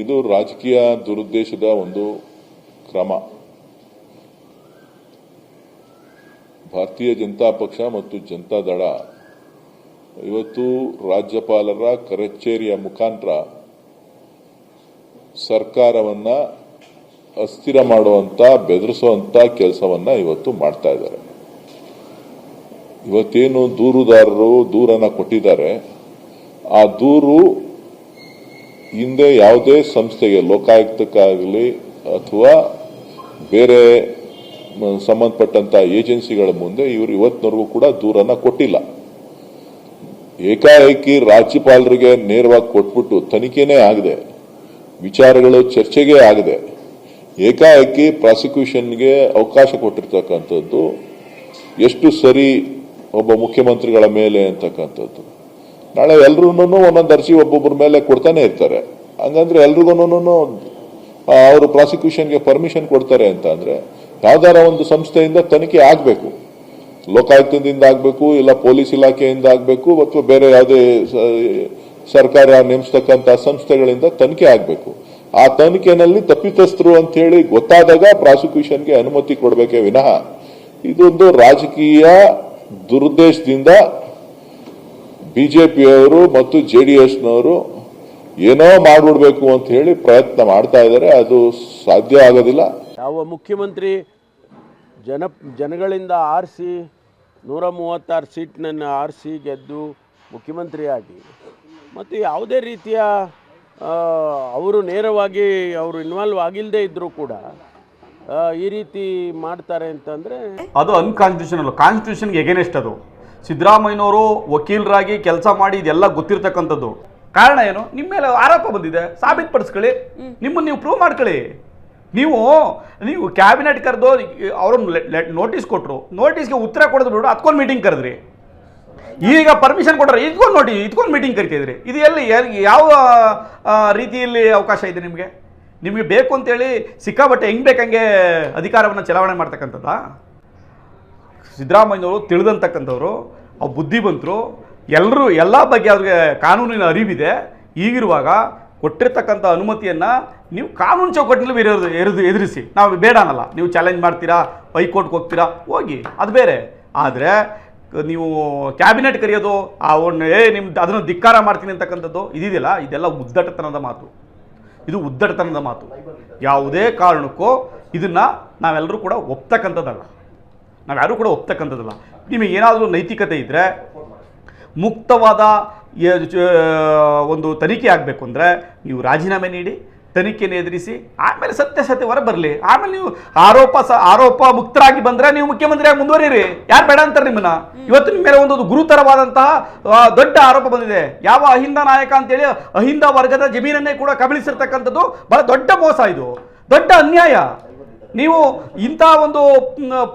ಇದು ರಾಜಕೀಯ ದುರುದ್ದೇಶದ ಒಂದು ಕ್ರಮ. ಭಾರತೀಯ ಜನತಾ ಪಕ್ಷ ಮತ್ತು ಜನತಾ ದಳ ಇವತ್ತು ರಾಜ್ಯಪಾಲರ ಕರೆಚ್ಚೇರಿಯ ಮುಖಾಂತರ ಸರ್ಕಾರವನ್ನ ಅಸ್ಥಿರ ಮಾಡುವಂತ, ಬೆದರಿಸುವಂತ ಕೆಲಸವನ್ನ ಇವತ್ತು ಮಾಡ್ತಾ ಇದ್ದಾರೆ. ಇವತ್ತೇನು ದೂರುದಾರರು ದೂರನ್ನ ಕೊಟ್ಟಿದ್ದಾರೆ, ಆ ದೂರು ಹಿಂದೆ ಯಾವುದೇ ಸಂಸ್ಥೆಗೆ, ಲೋಕಾಯುಕ್ತಕ್ಕಾಗಲಿ ಅಥವಾ ಬೇರೆ ಸಂಬಂಧಪಟ್ಟಂಥ ಏಜೆನ್ಸಿಗಳ ಮುಂದೆ ಇವರು ಇವತ್ತಿನವರೆಗೂ ಕೂಡ ದೂರನ್ನ ಕೊಟ್ಟಿಲ್ಲ. ಏಕಾಏಕಿ ರಾಜ್ಯಪಾಲರಿಗೆ ನೇರವಾಗಿ ಕೊಟ್ಬಿಟ್ಟು ತನಿಖೆನೇ ಆಗದೆ, ವಿಚಾರಗಳು ಚರ್ಚೆಗೆ ಆಗದೆ, ಏಕಾಏಕಿ ಪ್ರಾಸಿಕ್ಯೂಷನ್ಗೆ ಅವಕಾಶ ಕೊಟ್ಟಿರ್ತಕ್ಕಂಥದ್ದು, ಎಷ್ಟು ಸರಿ ಒಬ್ಬ ಮುಖ್ಯಮಂತ್ರಿಗಳ ಮೇಲೆ ಅಂತಕ್ಕಂಥದ್ದು. ನಾಳೆ ಎಲ್ರೂನು ಒಂದೊಂದು ಅರ್ಜಿ ಒಬ್ಬೊಬ್ಬರ ಮೇಲೆ ಕೊಡ್ತಾನೆ ಇರ್ತಾರೆ. ಹಂಗಂದ್ರೆ ಎಲ್ರಿಗೂ ಅವರು ಪ್ರಾಸಿಕ್ಯೂಷನ್ಗೆ ಪರ್ಮಿಷನ್ ಕೊಡ್ತಾರೆ ಅಂತ ಅಂದ್ರೆ ಯಾವ್ದಾರ ಒಂದು ಸಂಸ್ಥೆಯಿಂದ ತನಿಖೆ ಆಗಬೇಕು. ಲೋಕಾಯುಕ್ತದಿಂದ ಆಗಬೇಕು, ಇಲ್ಲ ಪೊಲೀಸ್ ಇಲಾಖೆಯಿಂದ ಆಗಬೇಕು, ಅಥವಾ ಬೇರೆ ಯಾವುದೇ ಸರ್ಕಾರ ನೇಮಿಸ್ತಕ್ಕಂಥ ಸಂಸ್ಥೆಗಳಿಂದ ತನಿಖೆ ಆಗಬೇಕು. ಆ ತನಿಖೆನಲ್ಲಿ ತಪ್ಪಿತಸ್ಥರು ಅಂತ ಹೇಳಿ ಗೊತ್ತಾದಾಗ ಪ್ರಾಸಿಕ್ಯೂಷನ್ಗೆ ಅನುಮತಿ ಕೊಡಬೇಕೇ ವಿನಃ. ಇದೊಂದು ರಾಜಕೀಯ ದುರುದ್ದೇಶದಿಂದ ಬಿಜೆಪಿಯವರು ಮತ್ತು ಜೆ ಡಿ ಎಸ್ನವರು ಏನೋ ಮಾಡಿಬಿಡ್ಬೇಕು ಅಂತ ಹೇಳಿ ಪ್ರಯತ್ನ ಮಾಡ್ತಾ ಇದ್ದಾರೆ. ಅದು ಸಾಧ್ಯ ಆಗೋದಿಲ್ಲ. ಯಾವ ಮುಖ್ಯಮಂತ್ರಿ ಜನ ಜನಗಳಿಂದ ಆರಿಸಿ ನೂರ ಮೂವತ್ತಾರು ಸೀಟ್ನನ್ನು ಆರಿಸಿ ಗೆದ್ದು ಮುಖ್ಯಮಂತ್ರಿಯಾಗಿ ಮತ್ತು ಯಾವುದೇ ರೀತಿಯ ಅವರು ನೇರವಾಗಿ ಅವರು ಇನ್ವಾಲ್ವ್ ಆಗಿಲ್ಲದೆ ಇದ್ದರೂ ಕೂಡ ಈ ರೀತಿ ಮಾಡ್ತಾರೆ ಅಂತಂದರೆ ಅದು ಅನ್ಕಾನ್ಸ್ಟಿಟ್ಯೂಷನಲ್ ಕಾನ್ಸ್ಟಿಟ್ಯೂಷನ್ಗೆ ಎಗೇನೆಸ್ಟ್ ಅದು. ಸಿದ್ದರಾಮಯ್ಯನವರು ವಕೀಲರಾಗಿ ಕೆಲಸ ಮಾಡಿ ಇದೆಲ್ಲ ಗೊತ್ತಿರ್ತಕ್ಕಂಥದ್ದು. ಕಾರಣ ಏನು? ನಿಮ್ಮ ಮೇಲೆ ಆರೋಪ ಬಂದಿದೆ. ಸಾಬೀತುಪಡಿಸ್ಕೊಳ್ಳಿ. ನಿಮ್ಮನ್ನು ನೀವು ಪ್ರೂವ್ ಮಾಡ್ಕೊಳ್ಳಿ. ನೀವು ನೀವು ಕ್ಯಾಬಿನೆಟ್ ಕರೆದು ಅವ್ರನ್ನ ನೋಟಿಸ್ ಕೊಟ್ಟರು ನೋಟಿಸ್ಗೆ ಉತ್ತರ ಕೊಡೋದು ಬಿಡು ಅದ್ಕೊಂಡು ಮೀಟಿಂಗ್ ಕರೆದ್ರಿ. ಈಗ ಪರ್ಮಿಷನ್ ಕೊಟ್ಟರೆ ಇದ್ಕೊಂಡು ನೋಡಿ ಇದ್ಕೊಂಡು ಮೀಟಿಂಗ್ ಕರಿತಿದ್ರಿ ಇದು ಎಲ್ಲಿ ಎಲ್- ಯಾವ ರೀತಿಯಲ್ಲಿ ಅವಕಾಶ ಇದೆ ನಿಮಗೆ? ನಿಮಗೆ ಬೇಕು ಅಂತೇಳಿ ಸಿಕ್ಕಾಬಟ್ಟೆ ಹೆಂಗೆ ಬೇಕಂಗೆ ಅಧಿಕಾರವನ್ನು ಚಲಾವಣೆ ಮಾಡ್ತಕ್ಕಂಥದ್ದಾ? ಸಿದ್ದರಾಮಯ್ಯನವರು ತಿಳಿದಂತಕ್ಕಂಥವ್ರು ಆ ಬುದ್ಧಿವಂತರು ಎಲ್ಲರೂ ಎಲ್ಲ ಬಗ್ಗೆ ಅವ್ರಿಗೆ ಕಾನೂನಿನ ಅರಿವಿದೆ. ಈಗಿರುವಾಗ ಕೊಟ್ಟಿರ್ತಕ್ಕಂಥ ಅನುಮತಿಯನ್ನು ನೀವು ಕಾನೂನು ಚೌಕಟ್ಟಿನಲ್ಲಿ ಎದುರು ಎರದು ಎದುರಿಸಿ. ನಾವು ಬೇಡ ಅನ್ನಲ್ಲ. ನೀವು ಚಾಲೆಂಜ್ ಮಾಡ್ತೀರಾ, ಹೈಕೋರ್ಟ್ಗೆ ಹೋಗ್ತೀರಾ, ಹೋಗಿ. ಅದು ಬೇರೆ. ಆದರೆ, ನೀವು ಕ್ಯಾಬಿನೆಟ್ ಕರೆಯೋದು, ಆ ಒಂದು ಏ ನಿಮ್ಮ ಅದನ್ನು ಧಿಕ್ಕಾರ ಮಾಡ್ತೀನಿ ಅಂತಕ್ಕಂಥದ್ದು ಇದಿದೆಯಲ್ಲ, ಇದೆಲ್ಲ ಉದ್ದಟತನದ ಮಾತು. ಇದು ಉದ್ದಟತನದ ಮಾತು. ಯಾವುದೇ ಕಾರಣಕ್ಕೂ ಇದನ್ನು ನಾವೆಲ್ಲರೂ ಕೂಡ ಒಪ್ತಕ್ಕಂಥದ್ದಲ್ಲ. ನಾವ್ಯಾರೂ ಕೂಡ ಒಪ್ತಕ್ಕಂಥದ್ದಲ್ಲ. ನಿಮಗೆ ಏನಾದರೂ ನೈತಿಕತೆ ಇದ್ದರೆ ಮುಕ್ತವಾದ ಒಂದು ತನಿಖೆ ಆಗಬೇಕು ಅಂದರೆ ನೀವು ರಾಜೀನಾಮೆ ನೀಡಿ ತನಿಖೆನ ಎದುರಿಸಿ ಆಮೇಲೆ ಸತ್ಯ ಹೊರ ಬರಲಿ. ಆಮೇಲೆ ನೀವು ಆರೋಪ ಸ, ಆರೋಪ ಮುಕ್ತರಾಗಿ ಬಂದರೆ ನೀವು ಮುಖ್ಯಮಂತ್ರಿಯಾಗಿ ಮುಂದುವರಿಯಿರಿ ಯಾರು ಬೇಡ ಅಂತಾರೆ ನಿಮ್ಮನ್ನ. ಇವತ್ತು ನಿಮ್ಮ ಮೇಲೆ ಒಂದು ಗುರುತರವಾದಂತಹ ದೊಡ್ಡ ಆರೋಪ ಬಂದಿದೆ. ಯಾವ ಅಹಿಂದ ನಾಯಕ ಅಂತೇಳಿ ಅಹಿಂದ ವರ್ಗದ ಜಮೀನನ್ನೇ ಕೂಡ ಕಬಳಿಸಿರ್ತಕ್ಕಂಥದ್ದು ಬಹಳ ದೊಡ್ಡ ಮೋಸ ಇದು. ದೊಡ್ಡ ಅನ್ಯಾಯ. ನೀವು ಇಂಥ ಒಂದು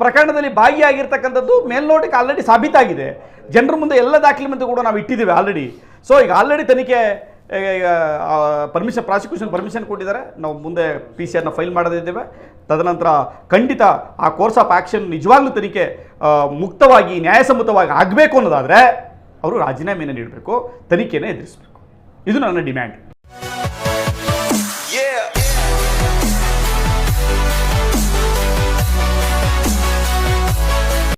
ಪ್ರಕರಣದಲ್ಲಿ ಭಾಗಿಯಾಗಿರ್ತಕ್ಕಂಥದ್ದು ಮೇಲ್ನೋಟಕ್ಕೆ ಆಲ್ರೆಡಿ ಸಾಬೀತಾಗಿದೆ. ಜನರ ಮುಂದೆ ಎಲ್ಲ ದಾಖಲೆ ಕೂಡ ನಾವು ಇಟ್ಟಿದ್ದೀವಿ ಆಲ್ರೆಡಿ ಸೊ ಈಗ ಆಲ್ರೆಡಿ ತನಿಖೆ ಪರ್ಮಿಷನ್ ಪ್ರಾಸಿಕ್ಯೂಷನ್ ಪರ್ಮಿಷನ್ ಕೊಟ್ಟಿದ್ದಾರೆ. ನಾವು ಮುಂದೆ ಪಿ ಸಿ ಆರ್ನ ಫೈಲ್ ಮಾಡದಿದ್ದೇವೆ. ತದನಂತರ ಖಂಡಿತ ಆ ಕೋರ್ಸ್ ಆಫ್ ಆ್ಯಕ್ಷನ್ ನಿಜವಾಗ್ಲೂ ತನಿಖೆ ಮುಕ್ತವಾಗಿ, ನ್ಯಾಯಸಮ್ಮತವಾಗಿ ಆಗಬೇಕು ಅನ್ನೋದಾದರೆ, ಅವರು ರಾಜೀನಾಮೆಯನ್ನು ನೀಡಬೇಕು, ತನಿಖೆಯನ್ನು ಎದುರಿಸಬೇಕು. ಇದು ನನ್ನ ಡಿಮ್ಯಾಂಡ್.